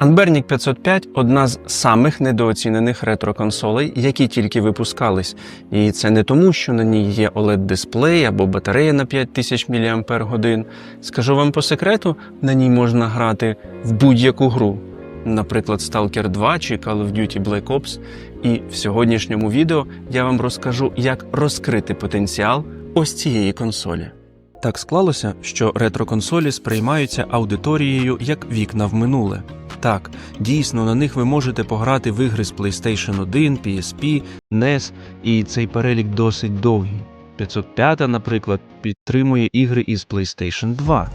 Unburnic 505 одна з самих недооцінених ретро-консолей, які тільки випускались. І це не тому, що на ній є OLED-дисплей або батарея на 5000 мАч. Скажу вам по секрету, на ній можна грати в будь-яку гру, наприклад, Stalker 2 чи Call of Duty Black Ops. І в сьогоднішньому відео я вам розкажу, як розкрити потенціал ось цієї консолі. Так склалося, що ретро-консолі сприймаються аудиторією як вікна в минуле. Так, дійсно, на них ви можете пограти в ігри з PlayStation 1, PSP, NES, і цей перелік досить довгий. 505, наприклад, підтримує ігри із PlayStation 2.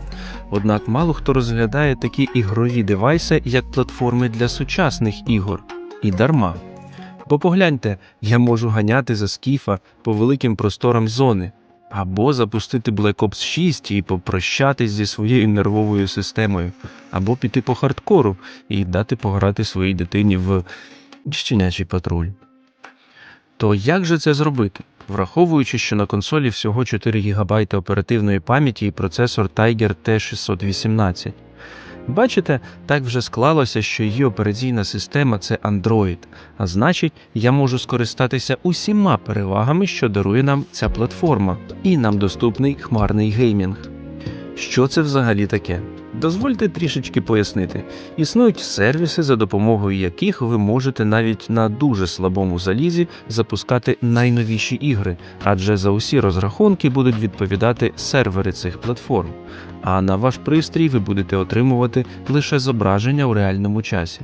Однак мало хто розглядає такі ігрові девайси, як платформи для сучасних ігор. І дарма. Бо погляньте, я можу ганяти за скіфа по великим просторам зони, або запустити Black Ops 6 і попрощатись зі своєю нервовою системою, або піти по хардкору і дати пограти своїй дитині в щенячий патруль. То як же це зробити? Враховуючи, що на консолі всього 4 ГБ оперативної пам'яті і процесор Tiger T618. Бачите, так вже склалося, що її операційна система це Android, а значить, я можу скористатися усіма перевагами, що дарує нам ця платформа, і нам доступний хмарний геймінг. Що це взагалі таке? Дозвольте трішечки пояснити. Існують сервіси, за допомогою яких ви можете навіть на дуже слабому залізі запускати найновіші ігри, адже за усі розрахунки будуть відповідати сервери цих платформ. А на ваш пристрій ви будете отримувати лише зображення у реальному часі.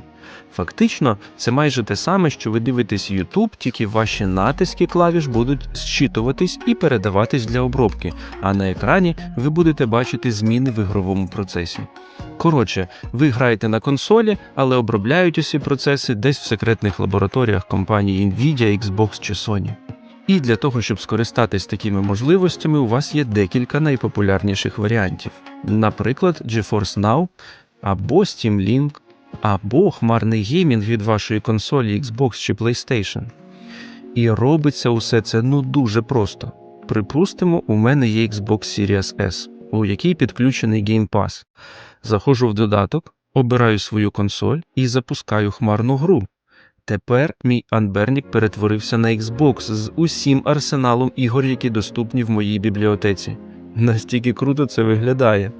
Фактично, це майже те саме, що ви дивитесь YouTube, тільки ваші натиски клавіш будуть зчитуватись і передаватись для обробки, а на екрані ви будете бачити зміни в ігровому процесі. Коротше, ви граєте на консолі, але обробляють усі процеси десь в секретних лабораторіях компанії Nvidia, Xbox чи Sony. І для того, щоб скористатись такими можливостями, у вас є декілька найпопулярніших варіантів. Наприклад, GeForce Now або Steam Link, або хмарний геймінг від вашої консолі Xbox чи PlayStation. І робиться усе це ну дуже просто. Припустимо, у мене є Xbox Series S, у якій підключений Game Pass. Заходжу в додаток, обираю свою консоль і запускаю хмарну гру. Тепер мій Unburnic перетворився на Xbox з усім арсеналом ігор, які доступні в моїй бібліотеці. Настільки круто це виглядає.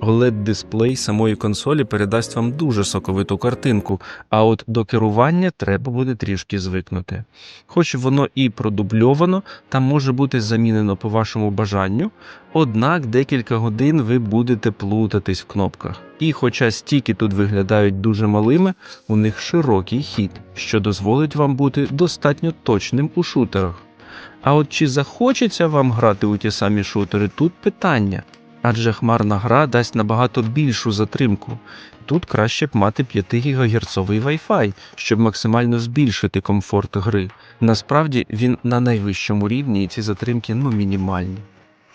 OLED-дисплей самої консолі передасть вам дуже соковиту картинку, а от до керування треба буде трішки звикнути. Хоч воно і продубльовано та може бути замінено по вашому бажанню, однак декілька годин ви будете плутатись в кнопках. І хоча стіки тут виглядають дуже малими, у них широкий хід, що дозволить вам бути достатньо точним у шутерах. А от чи захочеться вам грати у ті самі шутери, тут питання. Адже хмарна гра дасть набагато більшу затримку. Тут краще б мати 5 ГГц Wi-Fi, щоб максимально збільшити комфорт гри. Насправді він на найвищому рівні і ці затримки ну мінімальні.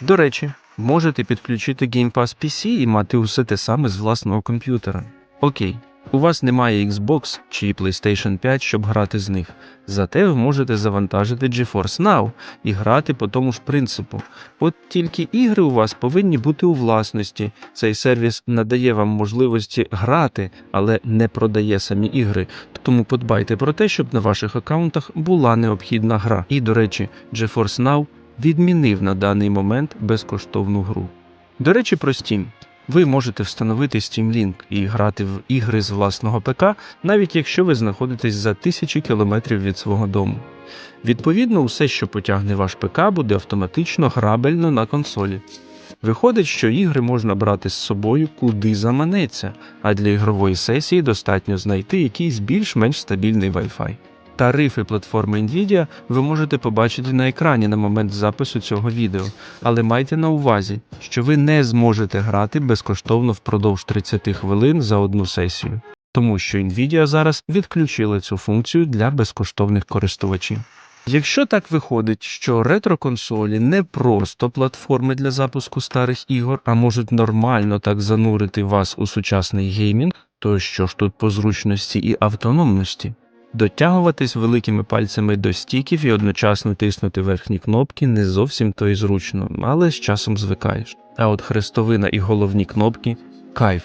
До речі, можете підключити Game Pass PC і мати усе те саме з власного комп'ютера. Окей, у вас немає Xbox чи PlayStation 5, щоб грати з них. Зате ви можете завантажити GeForce Now і грати по тому ж принципу. От тільки ігри у вас повинні бути у власності. Цей сервіс надає вам можливості грати, але не продає самі ігри. Тому подбайте про те, щоб на ваших аккаунтах була необхідна гра. І, до речі, GeForce Now відмінив на даний момент безкоштовну гру. До речі, про Steam. Ви можете встановити Steam Link і грати в ігри з власного ПК, навіть якщо ви знаходитесь за тисячі кілометрів від свого дому. Відповідно, усе, що потягне ваш ПК, буде автоматично грабельно на консолі. Виходить, що ігри можна брати з собою куди заманеться, а для ігрової сесії достатньо знайти якийсь більш-менш стабільний Wi-Fi. Тарифи платформи Nvidia ви можете побачити на екрані на момент запису цього відео, але майте на увазі, що ви не зможете грати безкоштовно впродовж 30 хвилин за одну сесію, тому що Nvidia зараз відключила цю функцію для безкоштовних користувачів. Якщо так виходить, що ретро-консолі не просто платформи для запуску старих ігор, а можуть нормально так занурити вас у сучасний геймінг, то що ж тут по зручності і автономності? Дотягуватись великими пальцями до стіків і одночасно тиснути верхні кнопки не зовсім то й зручно, але з часом звикаєш. А от хрестовина і головні кнопки кайф.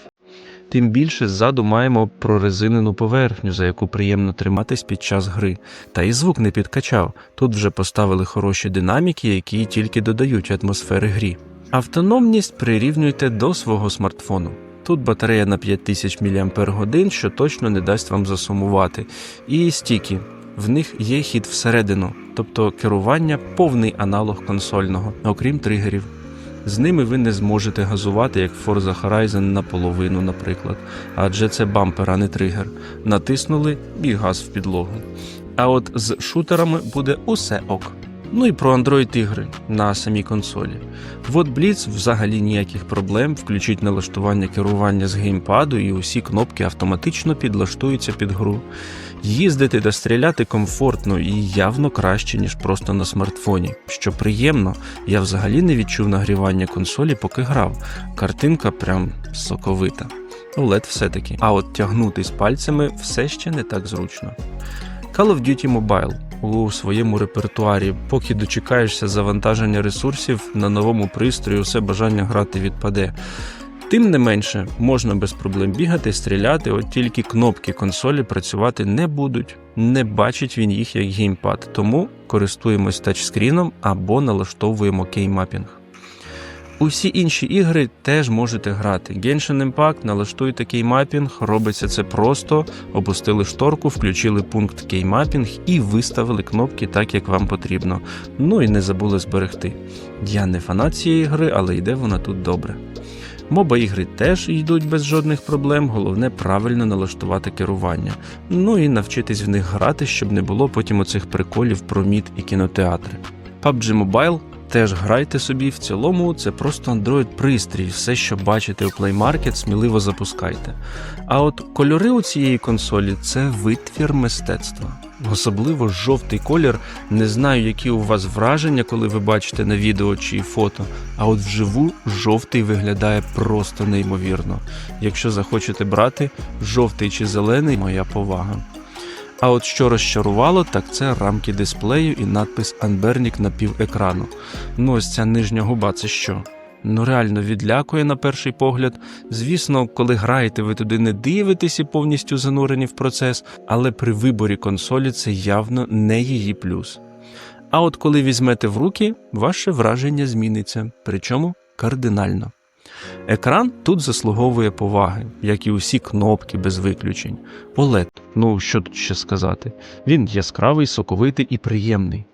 тим більше ззаду маємо прорезинену поверхню, за яку приємно триматись під час гри. Та і звук не підкачав. Тут вже поставили хороші динаміки, які тільки додають атмосфери грі. Автономність прирівнюйте до свого смартфону. Тут батарея на 5000 мАч, що точно не дасть вам засумувати. І стіки. В них є хід всередину, тобто керування повний аналог консольного, окрім тригерів. З ними ви не зможете газувати, як Forza Horizon наполовину, наприклад, адже це бампер, а не тригер. Натиснули і газ в підлогу. А от з шутерами буде усе ок. Ну і про Android ігри на самій консолі. Вот Blitz взагалі ніяких проблем, включіть налаштування керування з геймпаду, і усі кнопки автоматично підлаштуються під гру. Їздити та стріляти комфортно і явно краще, ніж просто на смартфоні. Що приємно, я взагалі не відчув нагрівання консолі, поки грав. Картинка прям соковита. OLED все-таки. А от тягнутись пальцями все ще не так зручно. Call of Duty Mobile у своєму репертуарі, поки дочекаєшся завантаження ресурсів на новому пристрої, усе бажання грати відпаде. Тим не менше, можна без проблем бігати, стріляти, от тільки кнопки консолі працювати не будуть. Не бачить він їх як геймпад, тому користуємось тачскріном або налаштовуємо кеймапінг. Усі інші ігри теж можете грати. Genshin Impact, налаштуйте кеймапінг, робиться це просто, опустили шторку, включили пункт кеймапінг і виставили кнопки так, як вам потрібно. Ну і не забули зберегти. Я не фанат цієї гри, але йде вона тут добре. Моба ігри теж йдуть без жодних проблем, головне правильно налаштувати керування. Ну і навчитись в них грати, щоб не було потім оцих приколів про мід і кінотеатри. PUBG Mobile теж грайте собі, в цілому це просто Android пристрій, все, що бачите у Play Market, сміливо запускайте. А от кольори у цієї консолі це витвір мистецтва. Особливо жовтий колір. Не знаю, які у вас враження, коли ви бачите на відео чи фото. А от вживу жовтий виглядає просто неймовірно. Якщо захочете брати, жовтий чи зелений моя повага. А от що розчарувало, так це рамки дисплею і надпис Unburnic на пів екрану. Ну ось ця нижня губа це що? Ну реально відлякує на перший погляд. Звісно, коли граєте, ви туди не дивитесь і повністю занурені в процес, але при виборі консолі це явно не її плюс. А от коли візьмете в руки, ваше враження зміниться, причому кардинально. Екран тут заслуговує поваги, як і усі кнопки без виключень. OLED, ну що тут ще сказати, він яскравий, соковитий і приємний.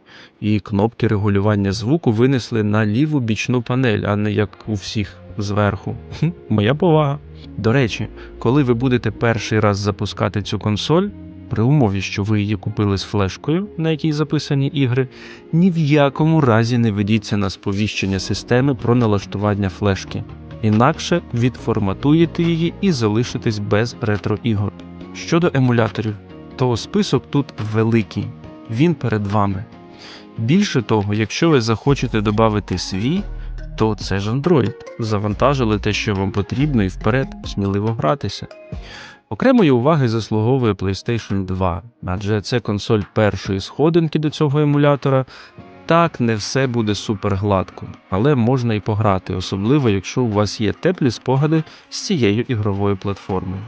І кнопки регулювання звуку винесли на ліву бічну панель, а не як у всіх зверху. Хм, Моя повага. До речі, коли ви будете перший раз запускати цю консоль, при умові, що ви її купили з флешкою, на якій записані ігри, ні в якому разі не ведіться на сповіщення системи про налаштування флешки. Інакше відформатуєте її і залишитесь без ретро-ігор. Щодо емуляторів, то список тут великий, він перед вами. Більше того, якщо ви захочете додати свій, то це ж Android. Завантажили те, що вам потрібно, і вперед сміливо гратися. Окремої уваги заслуговує PlayStation 2, адже це консоль першої сходинки до цього емулятора. Так, не все буде супер гладко, але можна і пограти, особливо якщо у вас є теплі спогади з цією ігровою платформою.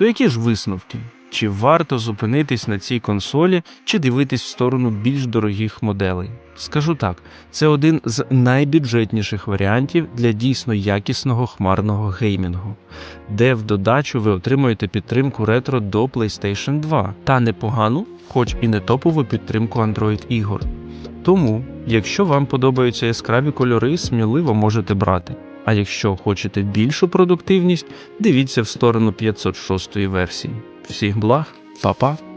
То які ж висновки? Чи варто зупинитись на цій консолі, чи дивитись в сторону більш дорогих моделей? Скажу так, це один з найбюджетніших варіантів для дійсно якісного хмарного геймінгу, де в додачу ви отримуєте підтримку ретро до PlayStation 2 та непогану, хоч і не топову підтримку Android ігор. Тому, якщо вам подобаються яскраві кольори, сміливо можете брати. А якщо хочете більшу продуктивність, дивіться в сторону 506 версії. Всіх благ, па-па!